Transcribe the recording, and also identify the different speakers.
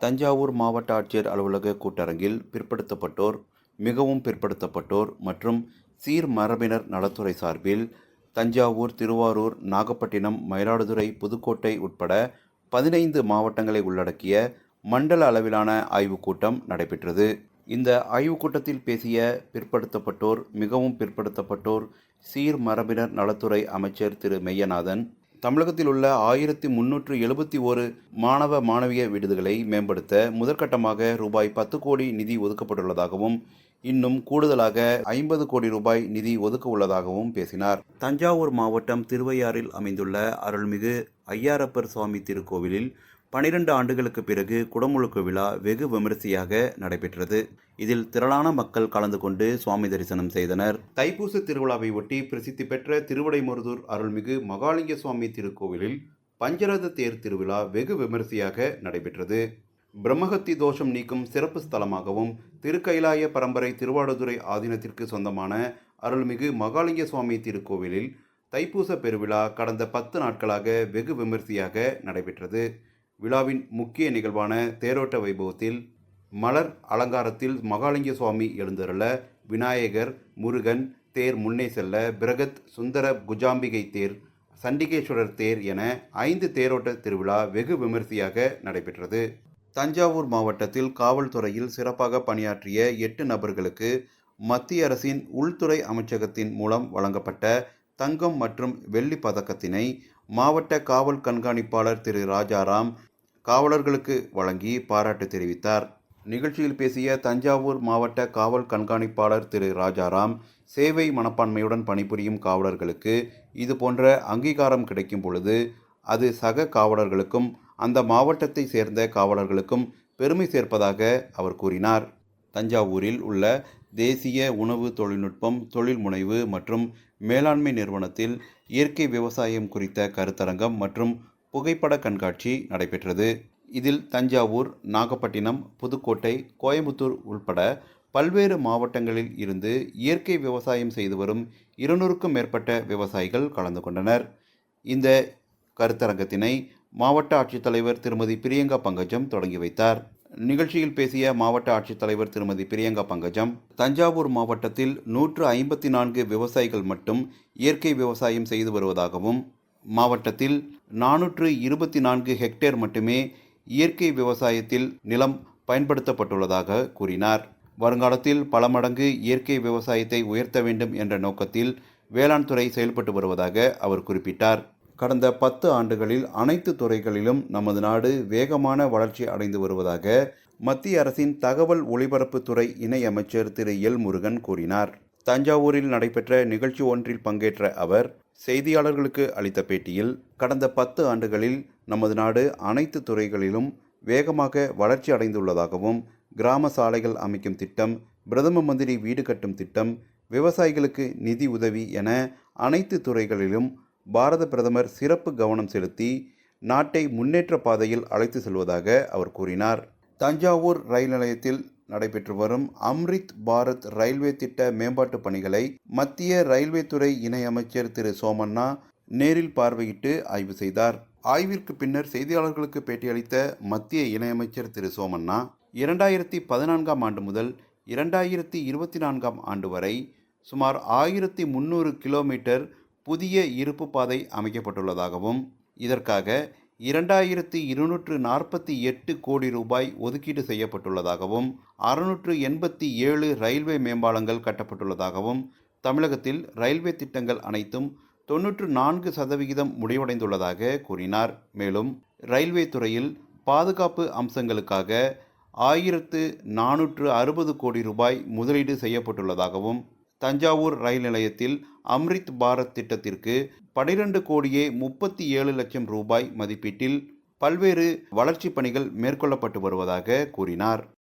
Speaker 1: தஞ்சாவூர் மாவட்ட ஆட்சியர் அலுவலக கூட்டரங்கில் பிற்படுத்தப்பட்டோர் மிகவும் பிற்படுத்தப்பட்டோர் மற்றும் சீர் மரபினர் நலத்துறை சார்பில் தஞ்சாவூர் திருவாரூர் நாகப்பட்டினம் மயிலாடுதுறை புதுக்கோட்டை உட்பட பதினைந்து மாவட்டங்களை உள்ளடக்கிய மண்டல அளவிலான ஆய்வுக் கூட்டம் நடைபெற்றது. இந்த ஆய்வுக் கூட்டத்தில் பேசிய பிற்படுத்தப்பட்டோர் மிகவும் பிற்படுத்தப்பட்டோர் சீர் மரபினர் நலத்துறை அமைச்சர் திரு. மெய்யநாதன் தமிழகத்தில் உள்ள ஆயிரத்தி முன்னூற்று எழுபத்தி ஒரு மாணவ மாணவிய விடுதிகளை மேம்படுத்த முதற்கட்டமாக ரூபாய் பத்து கோடி நிதி ஒதுக்கப்பட்டுள்ளதாகவும் இன்னும் கூடுதலாக ஐம்பது கோடி ரூபாய் நிதி ஒதுக்க உள்ளதாகவும் பேசினார். தஞ்சாவூர் மாவட்டம் திருவையாறில் அமைந்துள்ள அருள்மிகு ஐயாரப்பர் சுவாமி திருக்கோவிலில் பனிரெண்டு ஆண்டுகளுக்கு பிறகு குடமுழுக்கு விழா வெகு விமரிசையாக நடைபெற்றது. இதில் திரளான மக்கள் கலந்து கொண்டு சுவாமி தரிசனம் செய்தனர். தைப்பூச திருவிழாவை ஒட்டி பிரசித்தி பெற்ற திருவடைமருதூர் அருள்மிகு மகாலிங்க சுவாமி திருக்கோவிலில் பஞ்சரத தேர் திருவிழா வெகு விமரிசையாக நடைபெற்றது. பிரம்மஹத்தி தோஷம் நீக்கும் சிறப்பு ஸ்தலமாகவும் திருக்கைலாய பரம்பரை திருவாடுதுறை ஆதீனத்திற்கு சொந்தமான அருள்மிகு மகாலிங்க சுவாமி திருக்கோவிலில் தைப்பூச பெருவிழா கடந்த பத்து நாட்களாக வெகு விமரிசையாக நடைபெற்றது. விழாவின் முக்கிய நிகழ்வான தேரோட்ட வைபவத்தில் மலர் அலங்காரத்தில் மகாலிங்க சுவாமி எழுந்தருள விநாயகர் முருகன் தேர் முன்னே செல்ல பிரகத் சுந்தர குஜாம்பிகை தேர் சண்டிகேஸ்வரர் தேர் என ஐந்து தேரோட்ட திருவிழா வெகு விமரிசையாக நடைபெற்றது. தஞ்சாவூர் மாவட்டத்தில் காவல்துறையில் சிறப்பாக பணியாற்றிய எட்டு நபர்களுக்கு மத்திய அரசின் உள்துறை அமைச்சகத்தின் மூலம் வழங்கப்பட்ட தங்கம் மற்றும் வெள்ளி பதக்கத்தினை மாவட்ட காவல் கண்காணிப்பாளர் திரு ராஜாராம் காவலர்களுக்கு வழங்கி பாராட்டு தெரிவித்தார். நிகழ்ச்சியில் பேசிய தஞ்சாவூர் மாவட்ட காவல் கண்காணிப்பாளர் திரு ராஜாராம் சேவை மனப்பான்மையுடன் பணிபுரியும் காவலர்களுக்கு இது போன்ற அங்கீகாரம் கிடைக்கும் பொழுது அது சக காவலர்களுக்கும் அந்த மாவட்டத்தை சேர்ந்த காவலர்களுக்கும் பெருமை சேர்ப்பதாக அவர் கூறினார். தஞ்சாவூரில் உள்ள தேசிய உணவு தொழில்நுட்பம் தொழில் முனைவு மற்றும் மேலாண்மை நிறுவனத்தில் இயற்கை விவசாயம் குறித்த கருத்தரங்கம் மற்றும் புகைப்பட கண்காட்சி நடைபெற்றது. இதில் தஞ்சாவூர் நாகப்பட்டினம் புதுக்கோட்டை கோயம்புத்தூர் உள்பட பல்வேறு மாவட்டங்களில் இருந்து இயற்கை விவசாயம் செய்து வரும் இருநூறுக்கும் மேற்பட்ட விவசாயிகள் கலந்து கொண்டனர். இந்த கருத்தரங்கத்தினை மாவட்ட ஆட்சித்தலைவர் திருமதி பிரியங்கா பங்கஜம் தொடங்கி வைத்தார். நிகழ்ச்சியில் பேசிய மாவட்ட ஆட்சித்தலைவர் திருமதி பிரியங்கா பங்கஜம் தஞ்சாவூர் மாவட்டத்தில் நூற்று ஐம்பத்தி நான்கு விவசாயிகள் மட்டும் இயற்கை விவசாயம் செய்து வருவதாகவும் மாவட்டத்தில் நானூற்று இருபத்தி நான்கு ஹெக்டேர் மட்டுமே இயற்கை விவசாயத்தில் நிலம் பயன்படுத்தப்பட்டுள்ளதாக கூறினார். வருங்காலத்தில் பல மடங்கு இயற்கை விவசாயத்தை உயர்த்த வேண்டும் என்ற நோக்கத்தில் வேளாண் துறை செயல்பட்டு வருவதாக அவர் குறிப்பிட்டார். கடந்த பத்து ஆண்டுகளில் அனைத்து துறைகளிலும் நமது நாடு வேகமான வளர்ச்சி அடைந்து வருவதாக மத்திய அரசின் தகவல் ஒலிபரப்புத்துறை இணையமைச்சர் திரு எல் முருகன் கூறினார். தஞ்சாவூரில் நடைபெற்ற நிகழ்ச்சி ஒன்றில் பங்கேற்ற அவர் செய்தியாளர்களுக்கு அளித்த பேட்டியில் கடந்த பத்து ஆண்டுகளில் நமது நாடு அனைத்து துறைகளிலும் வேகமாக வளர்ச்சி அடைந்துள்ளதாகவும் கிராம சாலைகள் அமைக்கும் திட்டம் பிரதம மந்திரி வீடு கட்டும் திட்டம் விவசாயிகளுக்கு நிதி உதவி என அனைத்து துறைகளிலும் பாரத பிரதமர் சிறப்பு கவனம் செலுத்தி நாட்டை முன்னேற்ற பாதையில் அழைத்து செல்வதாக அவர் கூறினார். தஞ்சாவூர் ரயில் நிலையத்தில் நடைபெற்று வரும் அம்ரித் பாரத் ரயில்வே திட்ட மேம்பாட்டு பணிகளை மத்திய ரயில்வே துறை இணையமைச்சர் திரு சோமண்ணா நேரில் பார்வையிட்டு ஆய்வு செய்தார். ஆய்விற்கு பின்னர் செய்தியாளர்களுக்கு பேட்டியளித்த மத்திய இணையமைச்சர் திரு சோமண்ணா இரண்டாயிரத்தி பதினான்காம் ஆண்டு முதல் இரண்டாயிரத்தி இருபத்தி நான்காம் ஆண்டு வரை சுமார் ஆயிரத்தி முந்நூறு கிலோமீட்டர் புதிய இருப்பு பாதை அமைக்கப்பட்டுள்ளதாகவும் இதற்காக இரண்டாயிரத்து இருநூற்று நாற்பத்தி எட்டு கோடி ரூபாய் ஒதுக்கீடு செய்யப்பட்டுள்ளதாகவும் அறுநூற்று எண்பத்தி ஏழு ரயில்வே மேம்பாலங்கள் கட்டப்பட்டுள்ளதாகவும் தமிழகத்தில் ரயில்வே திட்டங்கள் அனைத்தும் தொன்னூற்று நான்கு சதவிகிதம் முடிவடைந்துள்ளதாக கூறினார். மேலும் ரயில்வே துறையில் பாதுகாப்பு அம்சங்களுக்காக ஆயிரத்து நானூற்று அறுபது கோடி ரூபாய் முதலீடு செய்யப்பட்டுள்ளதாகவும் தஞ்சாவூர் ரயில் நிலையத்தில் அம்ரித் பாரத் திட்டத்திற்கு பனிரெண்டு கோடியே முப்பத்தி ஏழு லட்சம் ரூபாய் மதிப்பீட்டில் பல்வேறு வளர்ச்சிப் பணிகள் மேற்கொள்ளப்பட்டு வருவதாக கூறினார்.